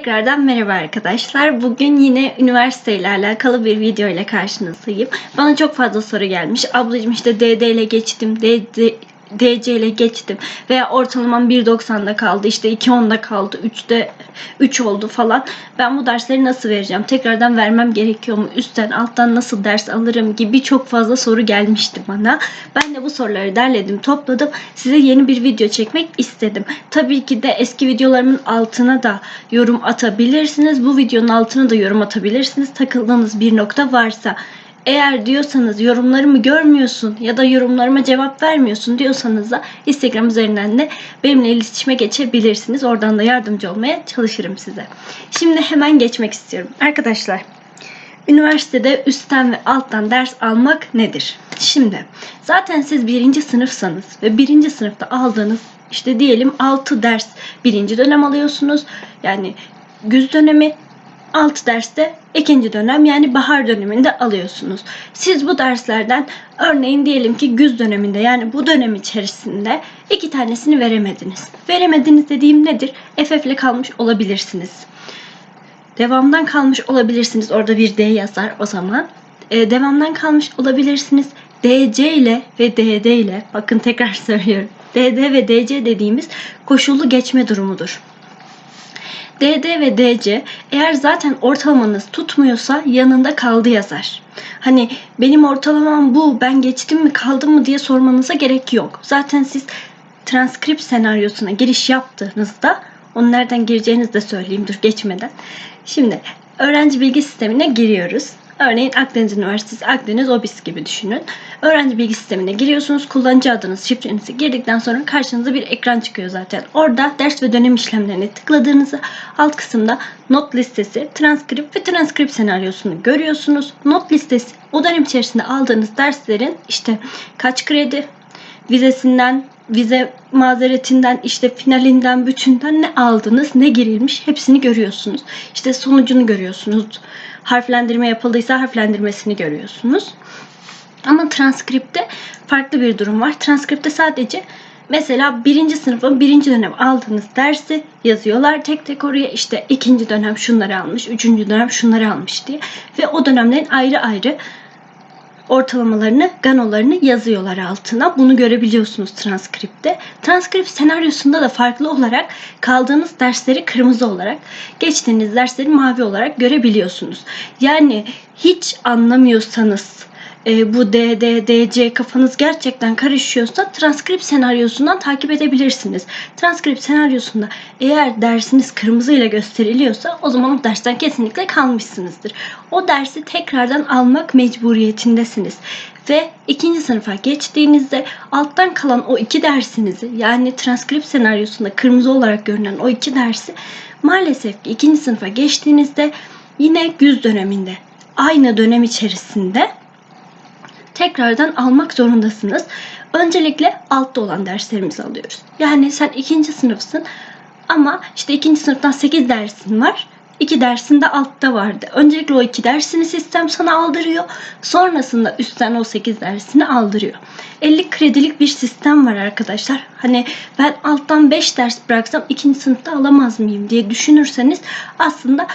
Tekrardan merhaba arkadaşlar. Bugün yine üniversite ile alakalı bir video ile karşınızdayım. Bana çok fazla soru gelmiş. Ablacığım işte DD ile geçtim, DD, DC ile geçtim. Veya ortalamam 1.90'da kaldı işte 2.10'da kaldı 3'te 3 oldu falan. Ben bu dersleri nasıl vereceğim? Tekrardan vermem gerekiyor mu? Üstten alttan nasıl ders alırım gibi çok fazla soru gelmişti bana. Ben de bu soruları derledim topladım. Size yeni bir video çekmek istedim. Tabii ki de eski videolarımın altına da yorum atabilirsiniz. Bu videonun altına da yorum atabilirsiniz. Takıldığınız bir nokta varsa eğer diyorsanız yorumlarımı görmüyorsun ya da yorumlarıma cevap vermiyorsun diyorsanız da Instagram üzerinden de benimle iletişime geçebilirsiniz. Oradan da yardımcı olmaya çalışırım size. Şimdi hemen geçmek istiyorum. Arkadaşlar üniversitede üstten ve alttan ders almak nedir? Şimdi zaten siz birinci sınıfsanız ve birinci sınıfta aldığınız işte diyelim 6 ders birinci dönem alıyorsunuz. Yani güz dönemi 6 derste ikinci dönem yani bahar döneminde alıyorsunuz. Siz bu derslerden örneğin diyelim ki güz döneminde yani bu dönem içerisinde iki tanesini veremediniz. Veremediniz dediğim nedir? FF'le kalmış olabilirsiniz. Devamdan kalmış olabilirsiniz. Orada bir D yazar o zaman. Ee, devamdan kalmış olabilirsiniz. DC ile ve DD ile bakın tekrar söylüyorum. DD ve DC dediğimiz koşullu geçme durumudur. DD ve DC eğer zaten ortalamanız tutmuyorsa yanında kaldı yazar. Hani benim ortalamam bu ben geçtim mi kaldım mı diye sormanıza gerek yok. Zaten siz transkript senaryosuna giriş yaptığınızda onu nereden gireceğinizi de söyleyeyim dur geçmeden. Şimdi öğrenci bilgi sistemine giriyoruz. Örneğin Akdeniz Üniversitesi, Akdeniz OBİS gibi düşünün. Öğrenci bilgi sistemine giriyorsunuz. Kullanıcı adınız, şifrenizi girdikten sonra karşınıza bir ekran çıkıyor zaten. Orada ders ve dönem işlemlerini tıkladığınızda alt kısımda not listesi, transkript ve transkript senaryosunu görüyorsunuz. Not listesi o dönem içerisinde aldığınız derslerin işte kaç kredi, vizesinden, vize mazeretinden, işte finalinden, bütünden ne aldınız, ne girilmiş hepsini görüyorsunuz. İşte sonucunu görüyorsunuz. Harflendirme yapıldıysa harflendirmesini görüyorsunuz. Ama transkripte farklı bir durum var. Transkripte sadece mesela birinci sınıfın birinci dönem aldığınız dersi yazıyorlar tek tek oraya işte ikinci dönem şunları almış, üçüncü dönem şunları almış diye ve o dönemlerin ayrı ayrı ortalamalarını, ganolarını yazıyorlar altına. Bunu görebiliyorsunuz transkripte. Transkript senaryosunda da farklı olarak kaldığınız dersleri kırmızı olarak, geçtiğiniz dersleri mavi olarak görebiliyorsunuz. Yani hiç anlamıyorsanız e, bu D, D, DC kafanız gerçekten karışıyorsa transkript senaryosundan takip edebilirsiniz. Transkript senaryosunda eğer dersiniz kırmızı ile gösteriliyorsa o zaman o dersten kesinlikle kalmışsınızdır. O dersi tekrardan almak mecburiyetindesiniz. Ve ikinci sınıfa geçtiğinizde alttan kalan o iki dersinizi yani transkript senaryosunda kırmızı olarak görünen o iki dersi maalesef ki ikinci sınıfa geçtiğinizde yine güz döneminde aynı dönem içerisinde tekrardan almak zorundasınız. Öncelikle altta olan derslerimizi alıyoruz. Yani sen ikinci sınıfsın ama işte ikinci sınıftan 8 dersin var. 2 dersin de altta vardı. Öncelikle o 2 dersini sistem sana aldırıyor. Sonrasında üstten o 8 dersini aldırıyor. 50 kredilik bir sistem var arkadaşlar. Hani ben alttan 5 ders bıraksam ikinci sınıfta alamaz mıyım diye düşünürseniz aslında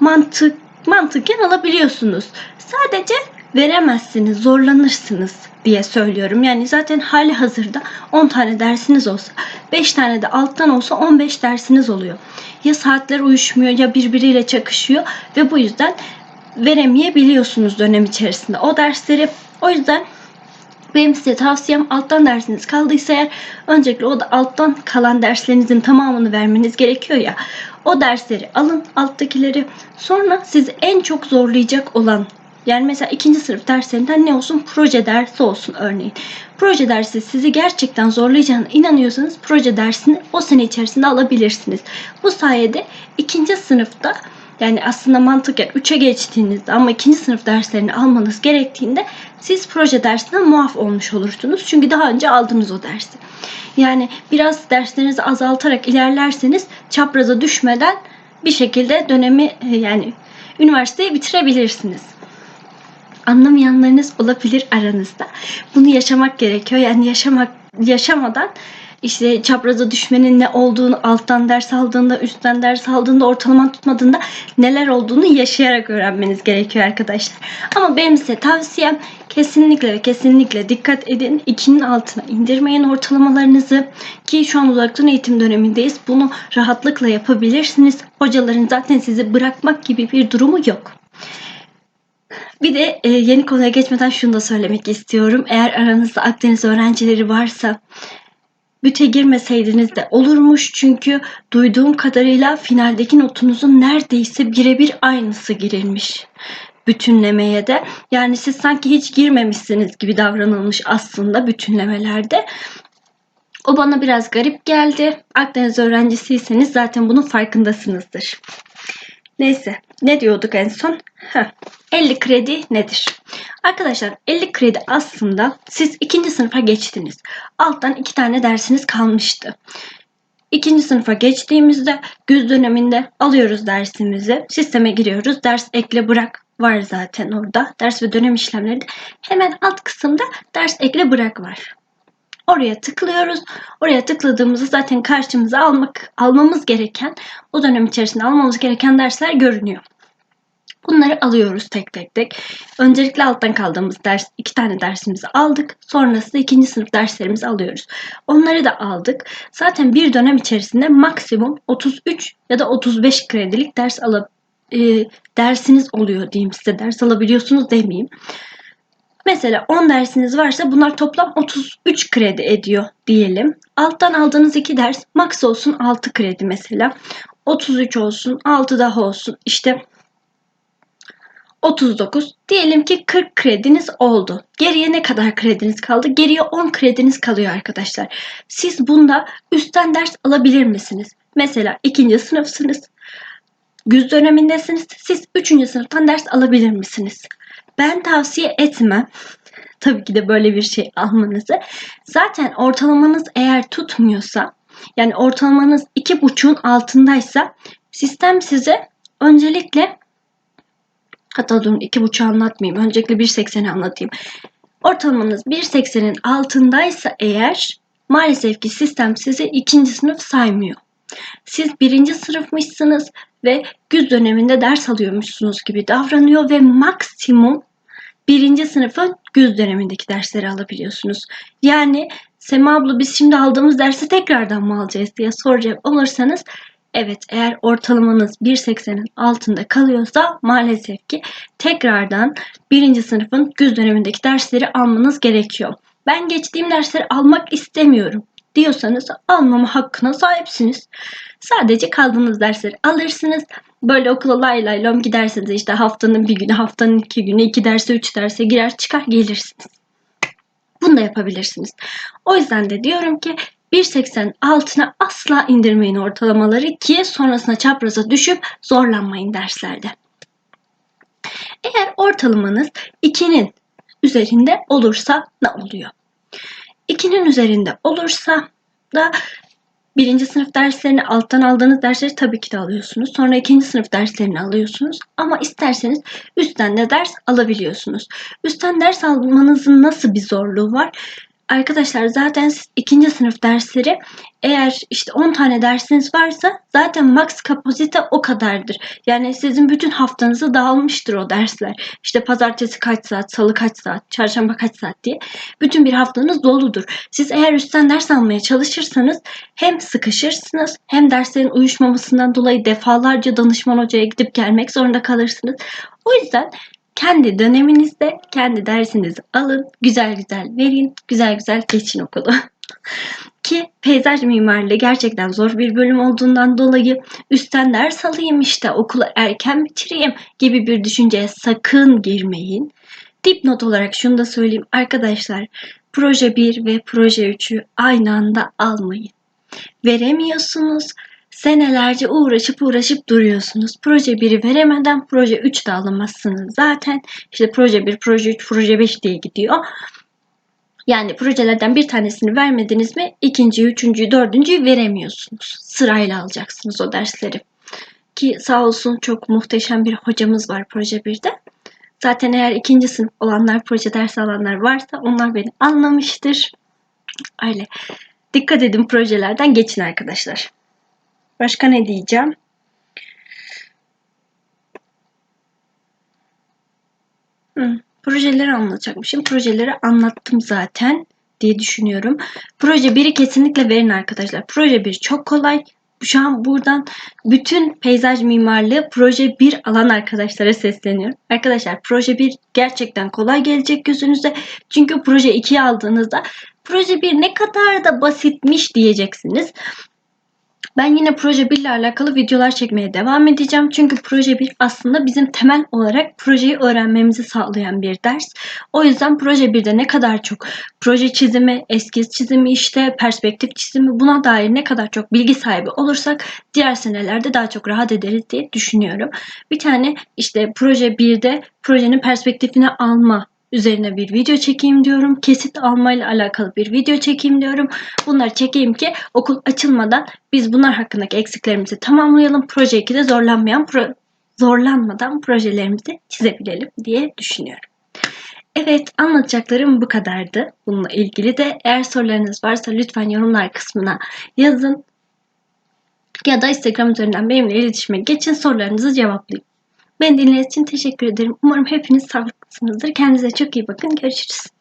mantık mantıken alabiliyorsunuz. Sadece veremezsiniz, zorlanırsınız diye söylüyorum. Yani zaten hali hazırda 10 tane dersiniz olsa, 5 tane de alttan olsa 15 dersiniz oluyor. Ya saatler uyuşmuyor ya birbiriyle çakışıyor ve bu yüzden veremeyebiliyorsunuz dönem içerisinde o dersleri. O yüzden benim size tavsiyem alttan dersiniz kaldıysa eğer öncelikle o da alttan kalan derslerinizin tamamını vermeniz gerekiyor ya. O dersleri alın alttakileri sonra sizi en çok zorlayacak olan yani mesela ikinci sınıf derslerinden ne olsun? Proje dersi olsun örneğin. Proje dersi sizi gerçekten zorlayacağına inanıyorsanız proje dersini o sene içerisinde alabilirsiniz. Bu sayede ikinci sınıfta yani aslında mantıken 3'e geçtiğinizde ama ikinci sınıf derslerini almanız gerektiğinde siz proje dersinden muaf olmuş olursunuz. Çünkü daha önce aldınız o dersi. Yani biraz derslerinizi azaltarak ilerlerseniz çapraza düşmeden bir şekilde dönemi yani üniversiteyi bitirebilirsiniz anlamayanlarınız olabilir aranızda. Bunu yaşamak gerekiyor. Yani yaşamak yaşamadan işte çapraza düşmenin ne olduğunu alttan ders aldığında, üstten ders aldığında, ortalama tutmadığında neler olduğunu yaşayarak öğrenmeniz gerekiyor arkadaşlar. Ama benim size tavsiyem kesinlikle ve kesinlikle dikkat edin. 2'nin altına indirmeyin ortalamalarınızı ki şu an uzaktan eğitim dönemindeyiz. Bunu rahatlıkla yapabilirsiniz. Hocaların zaten sizi bırakmak gibi bir durumu yok. Bir de e, yeni konuya geçmeden şunu da söylemek istiyorum. Eğer aranızda Akdeniz öğrencileri varsa büte girmeseydiniz de olurmuş. Çünkü duyduğum kadarıyla finaldeki notunuzun neredeyse birebir aynısı girilmiş bütünlemeye de. Yani siz sanki hiç girmemişsiniz gibi davranılmış aslında bütünlemelerde. O bana biraz garip geldi. Akdeniz öğrencisiyseniz zaten bunun farkındasınızdır. Neyse ne diyorduk en son? Heh, 50 kredi nedir? Arkadaşlar 50 kredi aslında siz ikinci sınıfa geçtiniz. Alttan iki tane dersiniz kalmıştı. İkinci sınıfa geçtiğimizde güz döneminde alıyoruz dersimizi. Sisteme giriyoruz. Ders ekle bırak var zaten orada. Ders ve dönem işlemleri de hemen alt kısımda ders ekle bırak var. Oraya tıklıyoruz. Oraya tıkladığımızda zaten karşımıza almak almamız gereken o dönem içerisinde almamız gereken dersler görünüyor. Bunları alıyoruz tek tek tek. Öncelikle alttan kaldığımız ders iki tane dersimizi aldık. Sonrasında ikinci sınıf derslerimizi alıyoruz. Onları da aldık. Zaten bir dönem içerisinde maksimum 33 ya da 35 kredilik ders alıp e, dersiniz oluyor diyeyim size. Ders alabiliyorsunuz demeyeyim. Mesela 10 dersiniz varsa bunlar toplam 33 kredi ediyor diyelim. Alttan aldığınız 2 ders max olsun 6 kredi mesela. 33 olsun 6 daha olsun işte 39. Diyelim ki 40 krediniz oldu. Geriye ne kadar krediniz kaldı? Geriye 10 krediniz kalıyor arkadaşlar. Siz bunda üstten ders alabilir misiniz? Mesela ikinci sınıfsınız. Güz dönemindesiniz. Siz üçüncü sınıftan ders alabilir misiniz? Ben tavsiye etmem. Tabii ki de böyle bir şey almanızı. Zaten ortalamanız eğer tutmuyorsa yani ortalamanız iki buçuğun altındaysa sistem size öncelikle hatta durun iki buçuğu anlatmayayım. Öncelikle 1.80'i anlatayım. Ortalamanız 1.80'in altındaysa eğer maalesef ki sistem sizi ikinci sınıf saymıyor. Siz birinci sınıfmışsınız ve güz döneminde ders alıyormuşsunuz gibi davranıyor ve maksimum birinci sınıfın güz dönemindeki dersleri alabiliyorsunuz. Yani Sema abla biz şimdi aldığımız dersi tekrardan mı alacağız diye soracak olursanız evet eğer ortalamanız 1.80'in altında kalıyorsa maalesef ki tekrardan birinci sınıfın güz dönemindeki dersleri almanız gerekiyor. Ben geçtiğim dersleri almak istemiyorum diyorsanız almama hakkına sahipsiniz. Sadece kaldığınız dersleri alırsınız. Böyle okula lay lay lom gidersiniz işte haftanın bir günü, haftanın iki günü, iki derse, üç derse girer çıkar gelirsiniz. Bunu da yapabilirsiniz. O yüzden de diyorum ki 1.80 altına asla indirmeyin ortalamaları ki sonrasında çapraza düşüp zorlanmayın derslerde. Eğer ortalamanız 2'nin üzerinde olursa ne oluyor? 2'nin üzerinde olursa da birinci sınıf derslerini alttan aldığınız dersleri tabii ki de alıyorsunuz. Sonra ikinci sınıf derslerini alıyorsunuz. Ama isterseniz üstten de ders alabiliyorsunuz. Üstten ders almanızın nasıl bir zorluğu var? Arkadaşlar zaten ikinci sınıf dersleri eğer işte 10 tane dersiniz varsa zaten max kapasite o kadardır. Yani sizin bütün haftanızı dağılmıştır o dersler. İşte pazartesi kaç saat, salı kaç saat, çarşamba kaç saat diye. Bütün bir haftanız doludur. Siz eğer üstten ders almaya çalışırsanız hem sıkışırsınız hem derslerin uyuşmamasından dolayı defalarca danışman hocaya gidip gelmek zorunda kalırsınız. O yüzden kendi döneminizde kendi dersinizi alın, güzel güzel verin, güzel güzel geçin okulu. Ki peyzaj mimarlığı gerçekten zor bir bölüm olduğundan dolayı üstten ders alayım işte okulu erken bitireyim gibi bir düşünceye sakın girmeyin. Dipnot olarak şunu da söyleyeyim arkadaşlar. Proje 1 ve proje 3'ü aynı anda almayın. Veremiyorsunuz senelerce uğraşıp uğraşıp duruyorsunuz. Proje 1'i veremeden proje 3 de alamazsınız zaten. İşte proje 1, proje 3, proje 5 diye gidiyor. Yani projelerden bir tanesini vermediniz mi ikinci, üçüncü, dördüncüyü veremiyorsunuz. Sırayla alacaksınız o dersleri. Ki sağ olsun çok muhteşem bir hocamız var proje 1'de. Zaten eğer ikinci sınıf olanlar, proje dersi alanlar varsa onlar beni anlamıştır. Öyle. dikkat edin projelerden geçin arkadaşlar. Başka ne diyeceğim? Projeleri anlatacakmışım. Projeleri anlattım zaten diye düşünüyorum. Proje 1'i kesinlikle verin arkadaşlar. Proje 1 çok kolay. Şu an buradan bütün peyzaj mimarlığı proje 1 alan arkadaşlara sesleniyorum. Arkadaşlar proje 1 gerçekten kolay gelecek gözünüze. Çünkü proje 2'yi aldığınızda proje 1 ne kadar da basitmiş diyeceksiniz. Ben yine proje 1 ile alakalı videolar çekmeye devam edeceğim. Çünkü proje 1 aslında bizim temel olarak projeyi öğrenmemizi sağlayan bir ders. O yüzden proje 1'de ne kadar çok proje çizimi, eskiz çizimi işte perspektif çizimi buna dair ne kadar çok bilgi sahibi olursak diğer senelerde daha çok rahat ederiz diye düşünüyorum. Bir tane işte proje 1'de projenin perspektifini alma üzerine bir video çekeyim diyorum. Kesit almayla alakalı bir video çekeyim diyorum. Bunları çekeyim ki okul açılmadan biz bunlar hakkındaki eksiklerimizi tamamlayalım. Proje 2'de zorlanmayan pro zorlanmadan projelerimizi çizebilelim diye düşünüyorum. Evet anlatacaklarım bu kadardı. Bununla ilgili de eğer sorularınız varsa lütfen yorumlar kısmına yazın. Ya da Instagram üzerinden benimle iletişime geçin sorularınızı cevaplayayım. Beni dinlediğiniz için teşekkür ederim. Umarım hepiniz sağlıklısınızdır. Kendinize çok iyi bakın. Görüşürüz.